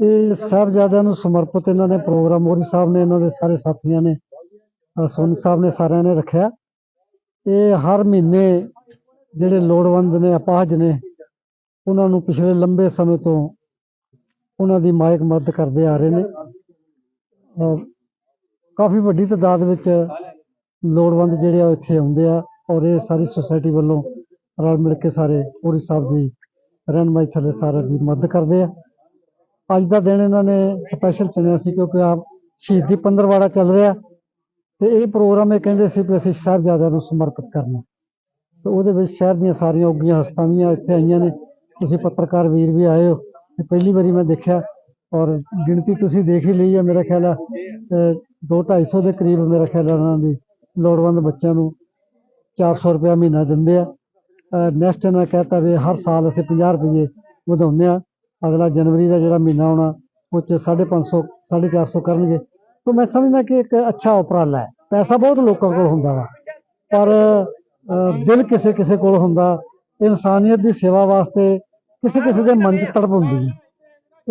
ਇਹ ਸਾਹਿਬਜ਼ਾਦਿਆਂ ਨੂੰ ਸਮਰਪਿਤ ਇਹਨਾਂ ਨੇ ਪ੍ਰੋਗਰਾਮ ਮੋਰੀ ਸਾਹਿਬ ਨੇ ਇਹਨਾਂ ਦੇ ਸਾਰੇ ਸਾਥੀਆਂ ਨੇ ਅ, ਸੋਨੀ ਸਾਹਿਬ ਨੇ ਸਾਰਿਆਂ ਨੇ ਰੱਖਿਆ। ਇਹ ਹਰ ਮਹੀਨੇ ਜਿਹੜੇ ਲੋੜਵੰਦ ਨੇ ਅਪਾਹਜ ਨੇ ਉਹਨਾਂ ਨੂੰ ਪਿਛਲੇ ਲੰਬੇ ਸਮੇਂ ਤੋਂ ਉਹਨਾਂ ਦੀ ਮਾਇਕ ਮਦਦ ਕਰਦੇ ਆ ਰਹੇ ਨੇ। ਔਰ ਕਾਫੀ ਵੱਡੀ ਤਾਦਾਦ ਵਿੱਚ ਲੋੜਵੰਦ ਜਿਹੜੇ ਆ ਇੱਥੇ ਆਉਂਦੇ ਆ ਔਰ ਇਹ ਸਾਰੀ ਸੁਸਾਇਟੀ ਵੱਲੋਂ ਰਲ ਮਿਲ ਕੇ ਸਾਰੇ ਪੂਰੀ ਸਾਹਿਬ ਦੀ ਰਹਿਨਮਾਈ ਥੱਲੇ ਸਾਰੇ ਦੀ ਮਦਦ ਕਰਦੇ ਆ। ਅੱਜ ਦਾ ਦਿਨ ਇਹਨਾਂ ਨੇ ਸਪੈਸ਼ਲ ਚੁਣਿਆ ਸੀ ਕਿਉਂਕਿ ਆਪ ਸ਼ਹੀਦੀ ਪੰਦਰਵਾੜਾ ਚੱਲ ਰਿਹਾ ਤੇ ਇਹ ਪ੍ਰੋਗਰਾਮ ਇਹ ਕਹਿੰਦੇ ਸੀ ਕਿ ਅਸੀਂ ਸਾਹਿਬਜ਼ਾਦਿਆਂ ਨੂੰ ਸਮਰਪਿਤ ਕਰਨਾ ਤੇ ਉਹਦੇ ਵਿੱਚ ਸ਼ਹਿਰ ਦੀਆਂ ਸਾਰੀਆਂ ਉੱਗੀਆਂ ਹਸਤਾਂ ਇੱਥੇ ਆਈਆਂ ਨੇ। ਤੁਸੀਂ ਪੱਤਰਕਾਰ ਵੀਰ ਵੀ ਆਏ ਹੋ, ਤੇ ਪਹਿਲੀ ਵਾਰੀ ਮੈਂ ਦੇਖਿਆ ਔਰ ਗਿਣਤੀ ਤੁਸੀਂ ਦੇਖ ਹੀ ਲਈ ਹੈ ਮੇਰਾ ਖਿਆਲ ਆ 2-250 ਦੇ ਕਰੀਬ ਮੇਰਾ ਖਿਆਲ ਆ ਉਹਨਾਂ ਦੀ ਲੋੜਵੰਦ ਬੱਚਿਆਂ ਨੂੰ 400 ਰੁਪਇਆ ਮਹੀਨਾ ਦਿੰਦੇ ਆ। ਨੈਕਸਟ ਇਹਨਾਂ ਕਹਤਾ ਵੀ ਹਰ ਸਾਲ ਅਸੀਂ 50 ਰੁਪਏ ਵਧਾਉਂਦੇ ਆ ਅਗਲਾ ਜਨਵਰੀ ਦਾ ਜਿਹੜਾ ਮਹੀਨਾ ਆਉਣਾ, ਉਹ 'ਚ 550 450 ਕਰਨਗੇ। ਤਾਂ ਮੈਂ ਸਮਝਦਾ ਕਿ ਇੱਕ ਅੱਛਾ ਉਪਰਾਲਾ ਹੈ। ਪੈਸਾ ਬਹੁਤ ਲੋਕਾਂ ਕੋਲ ਹੁੰਦਾ ਵਾ। ਪਰ ਦਿਲ ਕਿਸੇ ਕਿਸੇ ਕੋਲ ਹੁੰਦਾ। ਇਨਸਾਨੀਅਤ ਦੀ ਸੇਵਾ ਵਾਸਤੇ ਕਿਸੇ ਕਿਸੇ ਦੇ ਮਨ 'ਚ ਤੜਪ ਹੁੰਦੀ ਹੈ।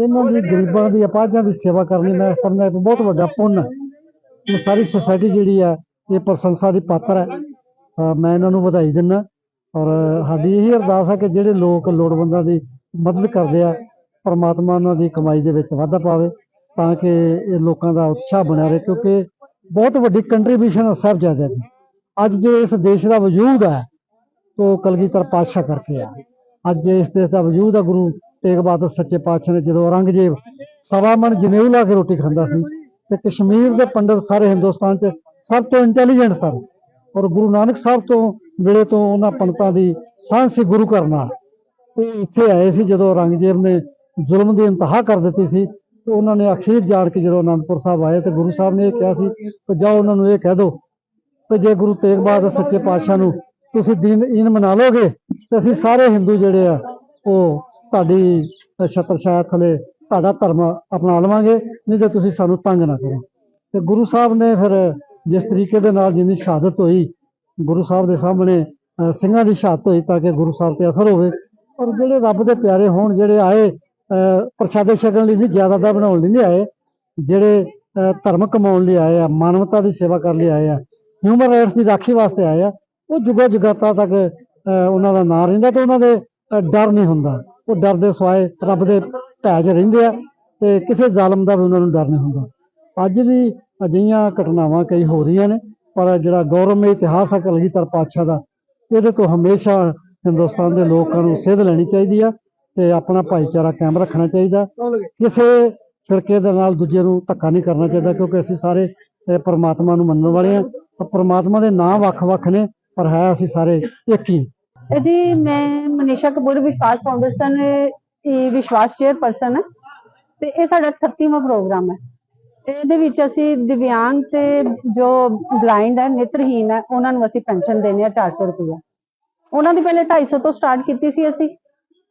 ਇਹਨਾਂ ਦੀ, ਗਰੀਬਾਂ ਦੀ, ਅਪਾਹਜਾਂ ਦੀ ਸੇਵਾ ਕਰਨੀ ਮੈਂ ਸਮਝਦਾ ਇੱਕ ਬਹੁਤ ਵੱਡਾ ਪੁੰਨ ਹੈ। ਇਹ ਸਾਰੀ ਸੁਸਾਇਟੀ ਜਿਹੜੀ ਹੈ, ਇਹ ਪ੍ਰਸ਼ੰਸਾ ਦੀ ਪਾਤਰ ਹੈ। ਮੈਂ ਇਹਨਾਂ ਨੂੰ ਵਧਾਈ ਦਿੰਦਾ। ਔਰ ਸਾਡੀ ਇਹੀ ਅਰਦਾਸ ਹੈ ਕਿ ਜਿਹੜੇ ਲੋਕ ਲੋੜਵੰਦਾਂ ਦੀ ਮਦਦ ਕਰਦੇ ਆ ਪਰਮਾਤਮਾ ਉਹਨਾਂ ਦੀ ਕਮਾਈ ਦੇ ਵਿੱਚ ਵਾਧਾ ਪਾਵੇ ਤਾਂ ਕਿ ਇਹ ਲੋਕਾਂ ਦਾ ਉਤਸ਼ਾਹ ਬਣਿਆ ਰਹੇ, ਕਿਉਂਕਿ ਬਹੁਤ ਵੱਡੀ ਕੰਟਰੀਬਿਊਸ਼ਨ ਹੈ ਸਾਹਿਬਜ਼ਾਦਿਆਂ ਦੀ। ਅੱਜ ਜੋ ਇਸ ਦੇਸ਼ ਦਾ ਵਜੂਦ ਹੈ ਉਹ ਕਲਗੀਧਰ ਪਾਤਸ਼ਾਹ ਕਰਕੇ ਆ। ਅੱਜ ਇਸ ਦੇਸ਼ ਦਾ ਵਜੂਦ ਹੈ ਗੁਰੂ ਤੇਗ ਬਹਾਦਰ ਸੱਚੇ ਪਾਤਸ਼ਾਹ ਨੇ ਜਦੋਂ ਔਰੰਗਜ਼ੇਬ ਸਵਾ ਮਣ ਜਨੇਊ ਲਾ ਕੇ ਰੋਟੀ ਖਾਂਦਾ ਸੀ, ਤੇ ਕਸ਼ਮੀਰ ਦੇ ਪੰਡਤ ਸਾਰੇ ਹਿੰਦੁਸਤਾਨ 'ਚ ਸਭ ਤੋਂ ਇੰਟੈਲੀਜੈਂਟ ਸਨ ਔਰ ਗੁਰੂ ਨਾਨਕ ਸਾਹਿਬ ਤੋਂ ਵੇਲੇ ਤੋਂ ਉਹਨਾਂ ਪੰਡਤਾਂ ਦੀ ਸਾਂਝ ਸੀ ਗੁਰੂ ਘਰ ਨਾਲ। ਇੱਥੇ ਆਏ ਸੀ ਜਦੋਂ ਔਰੰਗਜ਼ੇਬ ਨੇ ਜ਼ੁਲਮ ਦੀ ਇੰਤਹਾ ਕਰ ਦਿੱਤੀ ਸੀ ਤੇ ਉਹਨਾਂ ਨੇ ਅਖੀਰ ਜਾਣ ਕੇ ਜਦੋਂ ਅਨੰਦਪੁਰ ਸਾਹਿਬ ਆਏ ਤੇ ਗੁਰੂ ਸਾਹਿਬ ਨੇ ਇਹ ਕਿਹਾ ਸੀ ਕਿ ਜਾਓ ਉਹਨਾਂ ਨੂੰ ਇਹ ਕਹਿ ਦਿਓ ਕਿ ਜੇ ਗੁਰੂ ਤੇਗ ਬਹਾਦਰ ਸੱਚੇ ਪਾਤਸ਼ਾਹ ਨੂੰ ਤੁਸੀਂ ਦੀਨ ਈਨ ਮਨਾ ਲੋਗੇ ਤੇ ਅਸੀਂ ਸਾਰੇ ਹਿੰਦੂ ਜਿਹੜੇ ਆ, ਉਹ ਤੁਹਾਡੀ ਛਤਰ ਥਲੇ ਤੁਹਾਡਾ ਧਰਮ ਅਪਣਾ ਲਵਾਂਗੇ, ਨਹੀਂ ਤੇ ਤੁਸੀਂ ਸਾਨੂੰ ਤੰਗ ਨਾ ਕਰੋ। ਤੇ ਗੁਰੂ ਸਾਹਿਬ ਨੇ ਫਿਰ ਜਿਸ ਤਰੀਕੇ ਦੇ ਨਾਲ ਜਿੰਨੀ ਸ਼ਹਾਦਤ ਹੋਈ, ਗੁਰੂ ਸਾਹਿਬ ਦੇ ਸਾਹਮਣੇ ਸਿੰਘਾਂ ਦੀ ਸ਼ਹਾਦਤ ਹੋਈ ਤਾਂ ਕਿ ਗੁਰੂ ਸਾਹਿਬ ਤੇ ਅਸਰ ਹੋਵੇ। ਔਰ ਜਿਹੜੇ ਰੱਬ ਦੇ ਪਿਆਰੇ ਹੋਣ, ਜਿਹੜੇ ਆਏ ਪ੍ਰਸ਼ਾਦੇ ਛਕਣ ਲਈ ਨਹੀਂ ਜ਼ਿਆਦਾ ਬਣਾਉਣ ਲਈ ਨਹੀਂ ਆਏ। ਜਿਹੜੇ ਧਰਮ ਕਮਾਉਣ ਲਈ ਆਏ ਆ ਮਾਨਵਤਾ ਦੀ ਸੇਵਾ ਕਰਨ ਲਈ ਆਏ ਆ ਹਿਊਮਨ ਰਾਈਟਸ ਦੀ ਰਾਖੀ ਵਾਸਤੇ ਆਏ ਆ ਉਹ ਜੁਗਾ ਜੁਗਾਤਾ ਤੱਕ ਅ, ਉਹਨਾਂ ਦਾ ਨਾਂ ਰਹਿੰਦਾ ਤੇ ਉਹਨਾਂ ਦੇ ਡਰ ਨਹੀਂ ਹੁੰਦਾ। ਉਹ ਡਰ ਦੇ ਸਵਾਏ ਰੱਬ ਦੇ ਭੈ 'ਚ ਰਹਿੰਦੇ ਆ ਤੇ ਕਿਸੇ ਜ਼ਾਲਮ ਦਾ ਵੀ ਉਹਨਾਂ ਨੂੰ ਡਰ ਨਹੀਂ ਹੁੰਦਾ। ਅੱਜ ਵੀ ਅਜਿਹੀਆਂ ਘਟਨਾਵਾਂ ਕਈ ਹੋ ਰਹੀਆਂ ਨੇ ਪਰ ਜਿਹੜਾ ਗੌਰਵਮਈ ਇਤਿਹਾਸ ਹੈ ਕਲਗੀਧਰ ਪਾਤਸ਼ਾਹ ਦਾ ਇਹਦੇ ਤੋਂ ਹਮੇਸ਼ਾ ਹਿੰਦੁਸਤਾਨ ਦੇ ਲੋਕਾਂ ਨੂੰ ਸੇਧ ਲੈਣੀ ਚਾਹੀਦੀ ਆ। ਤੇ ਆਪਣਾ ਭਾਈਚਾਰਾ ਕਾਇਮ ਰੱਖਣਾ ਚਾਹੀਦਾ। ਕਿਸੇ ਫਿਰਕੇ ਦੇ ਨਾਲ ਦੂਜੇ ਨੂੰ ਧੱਕਾ ਨਹੀਂ ਕਰਨਾ ਚਾਹੀਦਾ ਕਿਉਂਕਿ ਅਸੀਂ ਸਾਰੇ ਪ੍ਰਮਾਤਮਾ ਨੂੰ ਮੰਨਣ ਵਾਲੇ ਆ ਪ੍ਰਮਾਤਮਾ ਦੇ ਨਾਂ ਵੱਖ-ਵੱਖ ਨੇ ਪਰ ਹੈ ਅਸੀਂ ਸਾਰੇ ਇੱਕ ਹੀ। ਇਹ ਜੀ ਮੈਂ ਮਨੀਸ਼ਾ ਕਪੂਰ ਵਿਸ਼ਵਾਸ ਫਾਊਂਡੇਸ਼ਨ ਇਹ ਵਿਸ਼ਵਾਸ ਚੇਅਰਪਰਸਨ ਹੈ। ਤੇ ਇਹ ਸਾਡਾ 38ਵਾਂ ਪ੍ਰੋਗਰਾਮ ਹੈ। ਇਹਦੇ ਵਿੱਚ ਅਸੀਂ ਦਿਵਿਆਂਗ ਤੇ ਜੋ ਬਲਾਈਂਡ ਹੈ ਨੇਤਰਹੀਨ ਹੈ ਉਹਨਾਂ ਨੂੰ ਅਸੀਂ ਪੈਨਸ਼ਨ ਦੇਣੀ ਆ 400 ਰੁਪਏ ਉਹਨਾਂ ਦੀ ਪਹਿਲੇ 250 ਤੋਂ ਸਟਾਰਟ ਕੀਤੀ ਸੀ ਅਸੀਂ।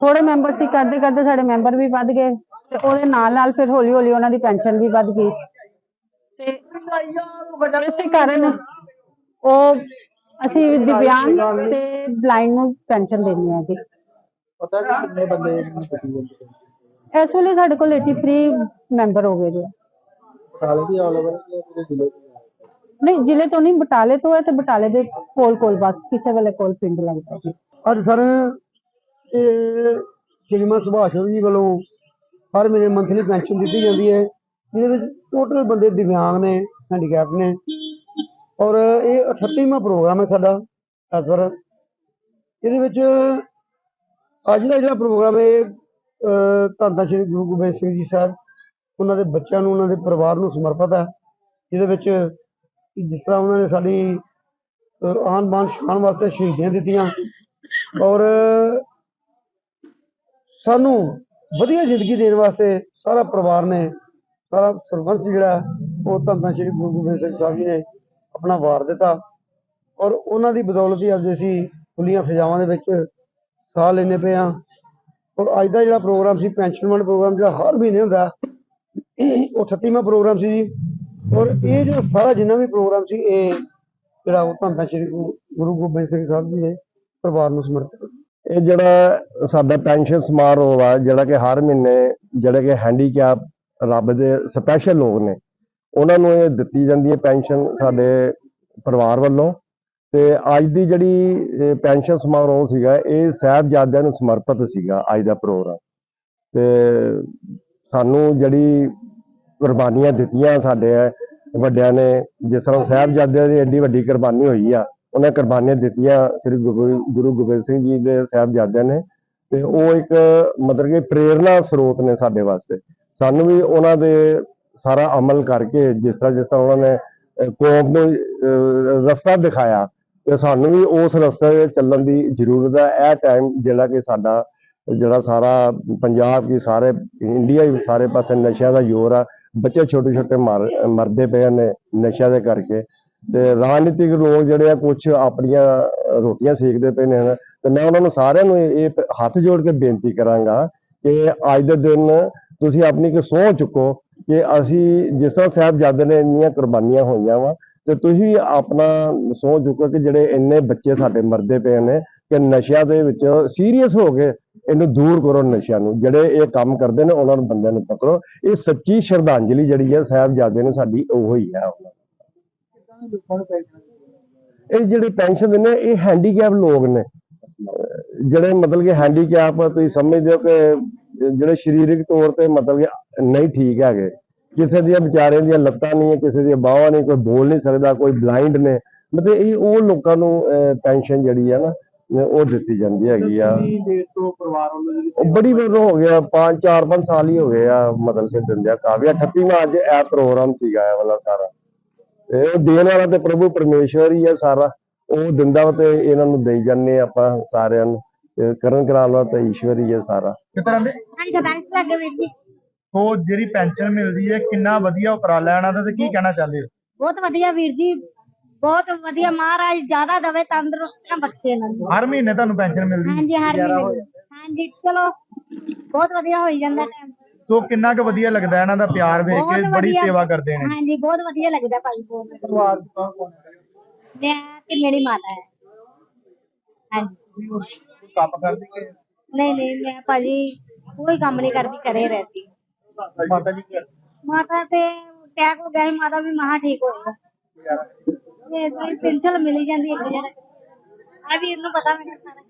ਥੋੜੇ ਮੈਂਬਰ ਸੀ ਕਰਦੇ ਕਰਦੇ ਸਾਡੇ ਮੈਂਬਰ ਵੀ ਵੱਧ ਗਏ ਤੇ ਉਹਦੇ ਨਾਲ ਨਾਲ ਫਿਰ ਹੌਲੀ ਹੌਲੀ ਉਹਨਾਂ ਦੀ ਪੈਨਸ਼ਨ ਵੀ ਵੱਧ ਗਈ। ਤੇ ਇਸੇ ਕਾਰਨ ਉਹ ਅਸੀਂ ਦਿਵਿਆਂਗ ਤੇ ਬਲਾਈਂਡ ਨੂੰ ਪੈਨਸ਼ਨ ਦੇਣੀ ਹੈ ਜੀ। ਪਤਾ ਕਿ ਕਿੰਨੇ ਬੰਦੇ ਨੂੰ ਪਤੀ ਜਾਂਦੇ ਇਸ ਵੇਲੇ ਸਾਡੇ ਕੋਲ 83 ਮੈਂਬਰ ਹੋ ਗਏ ਜੀ। ਬਟਾਲੇ ਦੀ ਆਲ ਓਵਰ ਪੂਰੇ ਜ਼ਿਲ੍ਹੇ ਤੋਂ ਨਹੀਂ ਜ਼ਿਲ੍ਹੇ ਤੋਂ ਨਹੀਂ ਬਟਾਲੇ ਤੋਂ ਹੈ ਤੇ ਬਟਾਲੇ ਦੇ ਕੋਲ ਕੋਲ ਬਸ ਕਿਸੇ ਵੇਲੇ ਕੋਲ ਪਿੰਡ ਲੱਗਦਾ ਜੀ। ਅੱਜ ਸਰ ਇਹ ਸ਼੍ਰੀਮਾਨ ਸੁਭਾਸ਼ ਜੀ ਵੱਲੋਂ ਹਰ ਮਹੀਨੇ ਮੰਥਲੀ ਪੈਨਸ਼ਨ ਦਿੱਤੀ ਜਾਂਦੀ ਹੈ। ਜਿਹਦੇ ਵਿੱਚ ਟੋਟਲ ਬੰਦੇ ਦਿਵਿਆਂਗ ਨੇ ਹੈਂਡੀਕੈਪ ਨੇ। ਔਰ ਇਹ 38ਵਾਂ ਪ੍ਰੋਗਰਾਮ ਹੈ ਸਾਡਾ ਇਸ ਇਹਦੇ ਵਿੱਚ ਅੱਜ ਦਾ ਜਿਹੜਾ ਪ੍ਰੋਗਰਾਮ ਹੈ ਇਹ, ਧੰਨ ਧੰਨ ਸ਼੍ਰੀ ਗੁਰੂ ਗੋਬਿੰਦ ਸਿੰਘ ਜੀ ਸਾਹਿਬ ਉਹਨਾਂ ਦੇ ਬੱਚਿਆਂ ਨੂੰ ਉਹਨਾਂ ਦੇ ਪਰਿਵਾਰ ਨੂੰ ਸਮਰਪਿਤ ਹੈ। ਜਿਹਦੇ ਵਿੱਚ ਜਿਸ ਤਰ੍ਹਾਂ ਉਹਨਾਂ ਨੇ ਸਾਡੀ ਆਨ ਬਾਨ ਸ਼ਾਨ ਵਾਸਤੇ ਸ਼ਹੀਦੀਆਂ ਦਿੱਤੀਆਂ। ਔਰ ਸਾਨੂੰ ਵਧੀਆ ਜ਼ਿੰਦਗੀ ਦੇਣ ਵਾਸਤੇ ਸਾਰਾ ਪਰਿਵਾਰ ਨੇ, ਸਾਰਾ ਸਰਬੰਸ ਜਿਹੜਾ, ਉਹ ਧੰਨ ਸ਼੍ਰੀ ਗੁਰੂ ਗੋਬਿੰਦ ਸਿੰਘ ਸਾਹਿਬ ਜੀ ਨੇ ਆਪਣਾ ਵਾਰ ਦਿੱਤਾ। ਔਰ ਉਹਨਾਂ ਦੀ ਬਦੌਲਤ ਹੀ ਅੱਜ ਅਸੀਂ ਖੁੱਲੀਆਂ ਫਜ਼ਾਵਾਂ ਦੇ ਵਿੱਚ ਸਾਹ ਲੈਂਦੇ ਪਏ ਹਾਂ। ਔਰ ਅੱਜ ਦਾ ਜਿਹੜਾ ਪ੍ਰੋਗਰਾਮ ਸੀ, ਪੈਨਸ਼ਨ ਫੰਡ ਪ੍ਰੋਗਰਾਮ ਜਿਹੜਾ ਹਰ ਮਹੀਨੇ ਹੁੰਦਾ, ਉਹ 38ਵਾਂ ਪ੍ਰੋਗਰਾਮ ਸੀ ਜੀ। ਔਰ ਇਹ ਜਿਹੜਾ ਸਾਰਾ ਜਿੰਨਾ ਵੀ ਪ੍ਰੋਗਰਾਮ ਸੀ, ਇਹ ਜਿਹੜਾ ਉਹ ਧੰਨ ਧੰਨ ਸ਼੍ਰੀ ਗੁਰੂ ਗੁਰੂ ਗੋਬਿੰਦ ਸਿੰਘ ਸਾਹਿਬ ਜੀ ਦੇ ਪਰਿਵਾਰ ਨੂੰ ਸਮਰਪਿਤ ਇਹ ਜਿਹੜਾ ਸਾਡਾ ਪੈਨਸ਼ਨ ਸਮਾਰੋਹ ਆ, ਜਿਹੜਾ ਕਿ ਹਰ ਮਹੀਨੇ ਜਿਹੜੇ ਕਿ ਹੈਂਡੀਕੈਪ ਰੱਬ ਦੇ ਸਪੈਸ਼ਲ ਲੋਕ ਨੇ, ਉਹਨਾਂ ਨੂੰ ਇਹ ਦਿੱਤੀ ਜਾਂਦੀ ਹੈ ਪੈਨਸ਼ਨ ਸਾਡੇ ਪਰਿਵਾਰ ਵੱਲੋਂ। ਤੇ ਅੱਜ ਦੀ ਜਿਹੜੀ ਪੈਨਸ਼ਨ ਸਮਾਰੋਹ ਸੀਗਾ, ਇਹ ਸਾਹਿਬਜ਼ਾਦਿਆਂ ਨੂੰ ਸਮਰਪਿਤ ਸੀਗਾ ਅੱਜ ਦਾ ਪ੍ਰੋਗਰਾਮ। ਤੇ ਸਾਨੂੰ ਜਿਹੜੀ ਕੁਰਬਾਨੀਆਂ ਦਿੱਤੀਆਂ ਸਾਡੇ ਵੱਡਿਆਂ ਨੇ, ਜਿਸ ਤਰ੍ਹਾਂ ਸਾਹਿਬਜ਼ਾਦਿਆਂ ਦੀ ਐਡੀ ਵੱਡੀ ਕੁਰਬਾਨੀ ਹੋਈ ਆ ਉਹਨਾਂ ਕੁਰਬਾਨੀਆਂ ਦਿੱਤੀਆਂ ਸ੍ਰੀ ਗੁਰੂ ਗੁਰੂ ਗੋਬਿੰਦ ਸਿੰਘ ਜੀ ਦੇ ਸਾਹਿਬਜ਼ਾਦਿਆਂ ਨੇ ਤੇ ਉਹ ਇੱਕ ਮਤਲਬ ਕਿ ਪ੍ਰੇਰਨਾ ਸਰੋਤ ਨੇ ਸਾਡੇ ਵਾਸਤੇ। ਸਾਨੂੰ ਵੀ ਉਹਨਾਂ ਦੇ ਸਾਰਾ ਅਮਲ ਕਰਕੇ ਜਿਸ ਤਰ੍ਹਾਂ ਜਿਸ ਤਰ੍ਹਾਂ ਉਹਨਾਂ ਨੇ ਕੌਮ ਨੂੰ ਰਸਤਾ ਦਿਖਾਇਆ ਤੇ ਸਾਨੂੰ ਵੀ ਉਸ ਰਸਤੇ ਤੇ ਚੱਲਣ ਦੀ ਜ਼ਰੂਰਤ ਹੈ। ਇਹ ਟਾਈਮ ਜਿਹੜਾ ਕਿ ਸਾਡਾ, ਜਿਹੜਾ ਸਾਰਾ ਪੰਜਾਬ ਕੀ ਸਾਰੇ ਇੰਡੀਆ ਹੀ ਸਾਰੇ ਪਾਸੇ ਨਸ਼ਿਆਂ ਦਾ ਜ਼ੋਰ ਆ। ਬੱਚੇ ਛੋਟੇ ਛੋਟੇ ਮਰ, ਮਰਦੇ ਪਏ ਨੇ ਨਸ਼ਿਆਂ ਦੇ ਕਰਕੇ। ਤੇ ਰਾਜਨੀਤਿਕ ਲੋਕ ਜਿਹੜੇ ਆ ਕੁਝ ਆਪਣੀਆਂ ਰੋਟੀਆਂ ਸੇਕਦੇ ਪਏ ਨੇ ਤੇ ਮੈਂ ਉਹਨਾਂ ਨੂੰ ਸਾਰਿਆਂ ਨੂੰ ਇਹ ਹੱਥ ਜੋੜ ਕੇ ਬੇਨਤੀ ਕਰਾਂਗਾ ਕਿ ਅੱਜ ਦੇ ਦਿਨ ਤੁਸੀਂ ਆਪਣੀ ਇੱਕ ਸਹੁੰ ਚੁੱਕੋ ਕਿ ਅਸੀਂ ਜਿਸ ਤਰ੍ਹਾਂ ਸਾਹਿਬਜ਼ਾਦੇ ਨੇ ਇੰਨੀਆਂ ਕੁਰਬਾਨੀਆਂ ਹੋਈਆਂ ਵਾ, ਤੇ ਤੁਸੀਂ ਵੀ ਆਪਣਾ ਸਹੁੰ ਚੁੱਕੋ ਕਿ ਜਿਹੜੇ ਇੰਨੇ ਬੱਚੇ ਸਾਡੇ ਮਰਦੇ ਪਏ ਨੇ ਕਿ ਨਸ਼ਿਆਂ ਦੇ ਵਿੱਚ ਸੀਰੀਅਸ ਹੋ ਕੇ ਇਹਨੂੰ ਦੂਰ ਕਰੋ ਨਸ਼ਿਆਂ ਨੂੰ। ਜਿਹੜੇ ਇਹ ਕੰਮ ਕਰਦੇ ਨੇ, ਉਹਨਾਂ ਨੂੰ ਬੰਦਿਆਂ ਨੂੰ ਪਕੜੋ। ਇਹ ਸੱਚੀ ਸ਼ਰਧਾਂਜਲੀ ਜਿਹੜੀ ਹੈ ਸਾਹਿਬਜ਼ਾਦੇ ਨੂੰ ਸਾਡੀ ਉਹ ਹੀ ਹੈ ਇਹ ਜਿਹੜੇ ਪੈਨਸ਼ਨ ਦਿੰਦੇ ਇਹ ਹੈਂਡੀਕੈਪ ਲੋਕ ਨੇ। ਜਿਹੜੇ ਮਤਲਬ ਕਿ ਹੈਂਡੀਕੈਪ ਤੁਸੀਂ ਸਮਝਦੇ ਹੋ ਕਿ ਜਿਹੜੇ ਸਰੀਰਕ ਤੌਰ ਤੇ ਮਤਲਬ ਕਿ ਨਹੀਂ ਠੀਕ ਹੈਗੇ। ਕਿਸੇ ਦੀਆਂ ਵਿਚਾਰਿਆਂ ਦੀਆਂ ਲੱਤਾਂ ਨਹੀਂ ਹੈ ਕਿਸੇ ਦੀਆਂ ਬਾਹਾਂ ਨਹੀਂ ਕੋਈ ਬੋਲ ਨਹੀਂ ਸਕਦਾ ਕੋਈ ਬਲਾਈਂਡ ਨੇ। ਮਤਲਬ ਇਹ ਉਹ ਲੋਕਾਂ ਨੂੰ ਪੈਨਸ਼ਨ ਜਿਹੜੀ ਹੈ ਨਾ ਉਹ ਦਿੱਤੀ ਜਾਂਦੀ ਹੈਗੀ ਆ। ਉਹ ਬੜੀ ਵਾਰ ਹੋ ਗਿਆ 5 4 5 ਸਾਲ ਹੀ ਹੋ ਗਏ ਆ ਮਤਲਬ ਕਿ ਦਿੰਦਿਆਂ। ਕਾਫੀ 38ਵਾਂ ਅੱਜ ਇਹ ਪ੍ਰੋਗਰਾਮ ਸੀਗਾ ਇਹ ਵਾਲਾ ਸਾਰਾ। ਉਹ ਦੇਣ ਵਾਲਾ ਤੇ ਪ੍ਰਭੂ ਪਰਮੇਸ਼ਵਰ ਹੀ ਆ ਸਾਰਾ। ਉਹ ਦਿੰਦਾ ਤੇ ਇਹਨਾਂ ਨੂੰ ਦੇਈ ਜਾਂਦੇ ਆਪਾਂ ਸਾਰਿਆਂ ਨੂੰ। ਕਰਨ ਕਰਾਉਣ ਵਾਲਾ ਤਾਂ ਈਸ਼ਵਰ ਹੀ ਹੈ ਸਾਰਾ। ਕਿਸ ਤਰ੍ਹਾਂ ਦੇ? ਹਾਂਜੀ ਬੈਂਕ ਲੱਗੇ ਵੀਰ ਜੀ। ਉਹ ਜਿਹੜੀ ਪੈਨਸ਼ਨ ਮਿਲਦੀ ਹੈ ਕਿੰਨਾ ਵਧੀਆ ਉਪਰਾਲਾ ਇਹਨਾਂ ਦਾ ਤੇ ਕੀ ਕਹਿਣਾ ਚਾਹੁੰਦੇ ਹੋ? ਬਹੁਤ ਵਧੀਆ ਵੀਰ ਜੀ ਬਹੁਤ ਵਧੀਆ। ਮਹਾਰਾਜ ਜ਼ਿਆਦਾ ਦਵੇ ਤੰਦਰੁਸਤੀਆਂ ਬਖਸ਼ੇ ਇਹਨਾਂ ਨੂੰ। ਹਰ ਮਹੀਨੇ ਤੁਹਾਨੂੰ ਪੈਨਸ਼ਨ ਮਿਲਦੀ ਹੈ? ਹਾਂਜੀ ਹਰ ਗੁਜ਼ਾਰਾ ਹੋ ਮਹੀਨੇ ਹਾਂਜੀ ਚਲੋ ਬਹੁਤ ਵਧੀਆ ਹੋਈ ਜਾਂਦਾ ਟਾਈਮ ਸੋ ਕਿੰਨਾ ਕੁ ਵਧੀਆ ਲੱਗਦਾ ਇਹਨਾਂ ਦਾ ਪਿਆਰ ਵੇਖ ਕੇ ਬਹੁਤ ਬੜੀ ਵਧੀਆ। ਸੇਵਾ ਕਰਦੇ ਨੇ। ਹਾਂਜੀ ਬਹੁਤ ਵਧੀਆ ਲੱਗਦਾ ਭਾਈ ਬਹੁਤ ਪਰਿਵਾਰ ਚ ਕੌਣ ਕੌਣ ਹੈ ਮੈਂ ਤੇ ਮੇਰੀ ਮਾਤਾ ਹੈ। ਹਾਂਜੀ। ਕੰਮ ਕਰਦੀ ਕਿ? ਨਹੀਂ ਨਹੀਂ ਮੈਂ ਭਾਜੀ ਕੋਈ ਕੰਮ ਨਹੀਂ ਕਰਦੀ ਘਰੇ ਰਹਿਤੀ ਮਾਤਾ ਜੀ ਕੀ ਮਾਤਾ ਤੇ ਅਟੈਕ ਹੋ ਗਿਆ ਸੀ ਮਾਤਾ ਵੀ ਮਹਾ ਠੀਕ ਹੋਏਗਾ ਗੁਜ਼ਾਰਾ। ਇਹ ਪੈਨਸ਼ਨ ਮਿਲੀ ਜਾਂਦੀ ਹੈ ਆ ਵੀਰ ਨੂੰ ਪਤਾ ਮੈਨੂੰ ਸਾਰਾ।